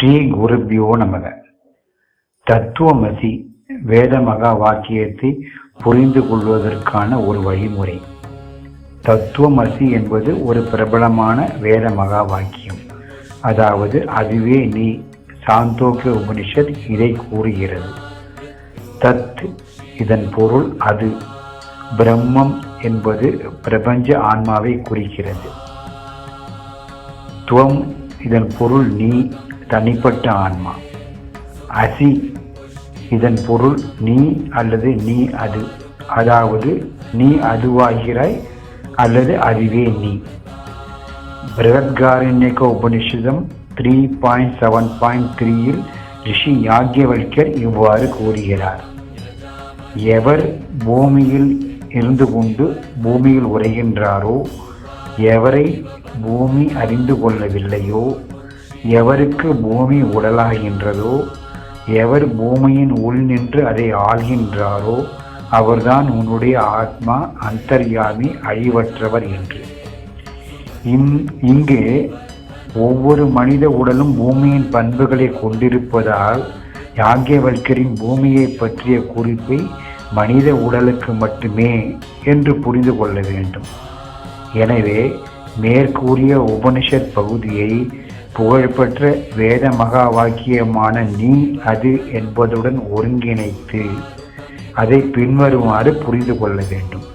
ஸ்ரீ குருபியோ நமக. தத்துவமசி வேத மகா வாக்கியத்தை புரிந்து கொள்வதற்கான ஒரு வழிமுறை. தத்துவமசி என்பது ஒரு பிரபலமான வேத மகா வாக்கியம். அதாவது அதுவே நீ சாந்தோக்கிய உபனிஷத் இதை கூறுகிறது. தத் இதன் பொருள் அது. பிரம்மம் என்பது பிரபஞ்ச ஆன்மாவை குறிக்கிறது. துவம் இதன் பொருள் நீ. தனிப்பட்ட ஆன்மா. அசி இதன் பொருள் நீ அல்லது நீ அது. அதாவது நீ அதுவாகிறாய் அல்லது அதுவே நீ. Brihadaranyaka உபனிஷதம் three point seven point த்ரீயில் ரிஷி யாக்கியவல்கர் இவ்வாறு கூறுகிறார். எவர் பூமியில் இருந்து கொண்டு பூமியில் உரைகின்றாரோ எவரை பூமி அறிந்து கொள்ளவில்லையோ எவருக்கு பூமி உடலாகின்றதோ எவர் பூமியின் உள் நின்று அதை ஆள்கின்றாரோ அவர்தான் உன்னுடைய ஆத்மா அந்தர்யாமி அழிவற்றவர் என்று. இம் இங்கு ஒவ்வொரு மனித உடலும் பூமியின் பண்புகளை கொண்டிருப்பதால் யாக்கியவல்கரின் பூமியை பற்றிய குறிப்பை மனித உடலுக்கு மட்டுமே என்று புரிந்து கொள்ள வேண்டும். எனவே மேற்கூறிய உபனிஷத் பகுதியை புகழ்பெற்ற வேத மகா வாக்கியமான நீ அது என்பதுடன் ஒருங்கிணைத்து அதை பின்வருமாறு புரிந்து கொள்ள வேண்டும்.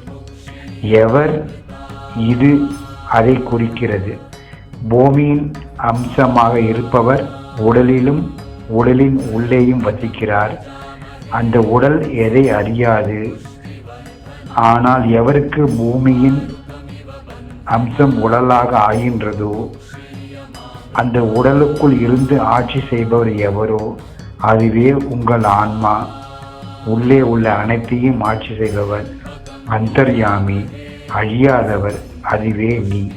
எவர் இது அதை குறிக்கிறது. பூமியின் அம்சமாக இருப்பவர் உடலிலும் உடலின் உள்ளேயும் வசிக்கிறார். அந்த உடல் எதை அறியாது. ஆனால் எவருக்கு பூமியின் அம்சம் உடலாக ஆகின்றதோ அந்த உடலுக்குள் இருந்து ஆட்சி செய்பவர் எவரோ அதுவே உங்கள் ஆன்மா. உள்ளே உள்ள அனைத்தையும் ஆட்சி செய்பவர் அந்தர்யாமி அழியாதவர் அதுவே நீ.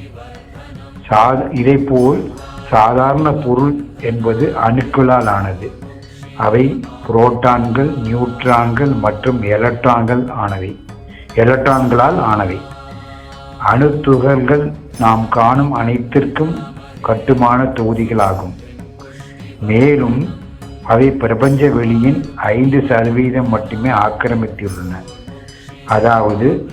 சாத இதைப்போல் சாதாரண பொருள் என்பது அணுக்களால் ஆனது. அவை புரோட்டான்கள் நியூட்ரான்கள் மற்றும் எலக்ட்ரான்கள் ஆனவை. எலக்ட்ரான்களால் ஆனவை. அணு துகள்கள் நாம் காணும் அனைத்திற்கும் கட்டுமான தொகுதிகளாகும். மேலும் அவை பிரபஞ்ச வெளியின் ஐந்து சதவீதம் மட்டுமே ஆக்கிரமித்துள்ளன. அதாவது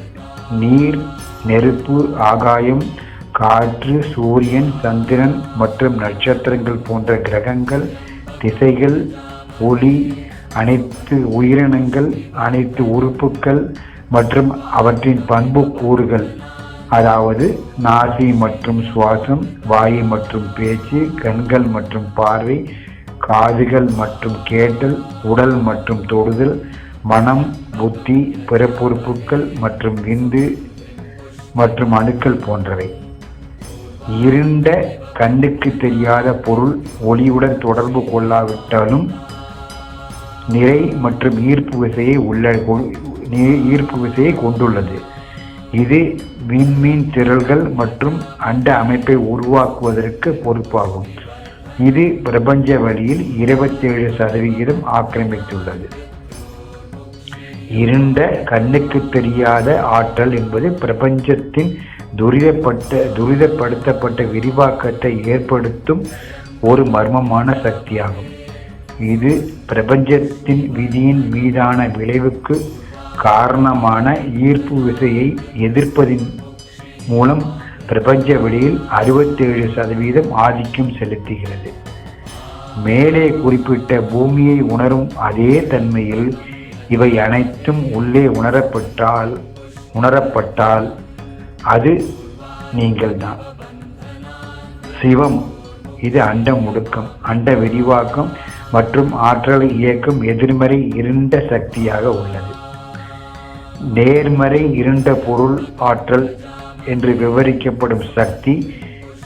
நீர் நெருப்பு ஆகாயம் காற்று சூரியன் சந்திரன் மற்றும் நட்சத்திரங்கள் போன்ற கிரகங்கள் திசைகள் ஒளி அனைத்து உயிரினங்கள் அனைத்து உறுப்புக்கள் மற்றும் அவற்றின் பண்புக்கூறுகள். அதாவது நாசி மற்றும் சுவாசம் வாயு மற்றும் பேச்சு கண்கள் மற்றும் பார்வை காதுகள் மற்றும் கேட்டல் உடல் மற்றும் தொடுதல் மனம் புத்தி பிறப்புறுப்புகள் மற்றும் விந்து மற்றும் அணுக்கள் போன்றவை. இருண்ட கண்ணுக்கு தெரியாத பொருள் ஒளியுடன் தொடர்பு கொள்ளாவிட்டாலும் நிறை மற்றும் ஈர்ப்பு விசையை உள்ள ஈர்ப்பு விசையை கொண்டுள்ளது. இது விண்மீன் திரள்கள் மற்றும் அண்ட அமைப்பை உருவாக்குவதற்கு பொறுப்பாகும். இது பிரபஞ்ச வழியில் இருபத்தேழு சதவிகிதம் ஆக்கிரமித்துள்ளது. இருண்ட கண்ணுக்கு தெரியாத ஆற்றல் என்பது பிரபஞ்சத்தின் துரிதப்பட்ட துரிதப்படுத்தப்பட்ட விரிவாக்கத்தை ஏற்படுத்தும் ஒரு மர்மமான சக்தியாகும். இது பிரபஞ்சத்தின் விதியின் மீதான விளைவுக்கு காரணமான ஈர்ப்பு விசையை எதிர்ப்பதின் மூலம் பிரபஞ்ச வெளியில் அறுபத்தேழு சதவீதம் ஆதிக்கம் செலுத்துகிறது. மேலே குறிப்பிட்ட பூமியை உணரும் அதே தன்மையில் இவை அனைத்தும் உள்ளே உணரப்பட்டால் உணரப்பட்டால் அது நீங்கள்தான். சிவம் இது அண்ட முடுக்கம் அண்ட விரிவாக்கம் மற்றும் ஆற்றலை இயக்கும் எதிர்மறை இருண்ட சக்தியாக உள்ளது. நேர்மறை இருண்ட பொருள் ஆற்றல் என்று விவரிக்கப்படும் சக்தி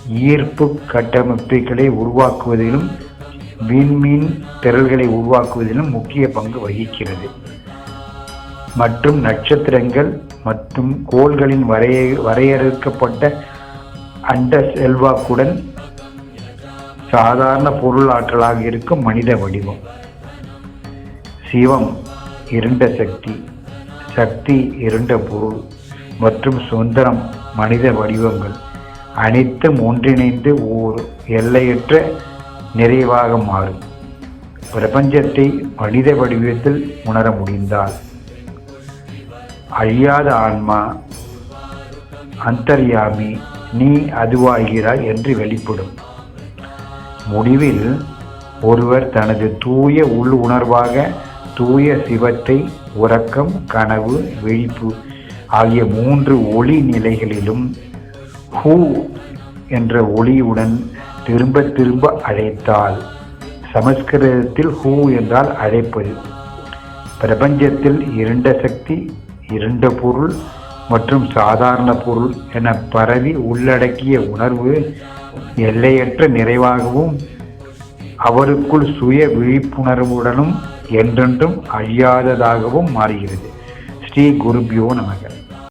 ஈர்ப்பு கட்டமைப்புகளை உருவாக்குவதிலும் விண்மீன் திரள்களை உருவாக்குவதிலும் முக்கிய பங்கு வகிக்கிறது. மற்றும் நட்சத்திரங்கள் மற்றும் கோள்களின் வரைய வரையறுக்கப்பட்ட அண்ட செல்வாக்குடன் சாதாரண பொருள் ஆற்றலாக இருக்கும் மனித வடிவம். சிவம் இருண்ட சக்தி. சக்தி இருண்ட பொருள் மற்றும் சுந்தரம் மனித வடிவங்கள் அனைத்தும் ஒன்றிணைந்து ஓர் எல்லையற்ற நிறைவாக மாறும். பிரபஞ்சத்தை மனித வடிவத்தில் உணர முடிந்தால் அழியாத ஆன்மா அந்தர்யாமி நீ அதுவாகிறாய் என்று வெளிப்படும். முடிவில் ஒருவர் தனது தூய உள் உணர்வாக தூய சிவத்தை உறக்கம் கனவு விழிப்பு ஆகிய மூன்று ஒளி நிலைகளிலும் ஹூ என்ற ஒளியுடன் திரும்ப திரும்ப அழைத்தால் சமஸ்கிருதத்தில் ஹூ என்றால் அழைப்பது. பிரபஞ்சத்தில் இருண்ட சக்தி இருண்ட பொருள் மற்றும் சாதாரண பொருள் என பரவி உள்ளடக்கிய உணர்வு எல்லையற்ற நிறைவாகவும் அவருக்குள் சுய விழிப்புணர்வுடனும் என்றென்றும் அழியாததாகவும் மாறுகிறது. ஸ்ரீ குருபியோ நமக.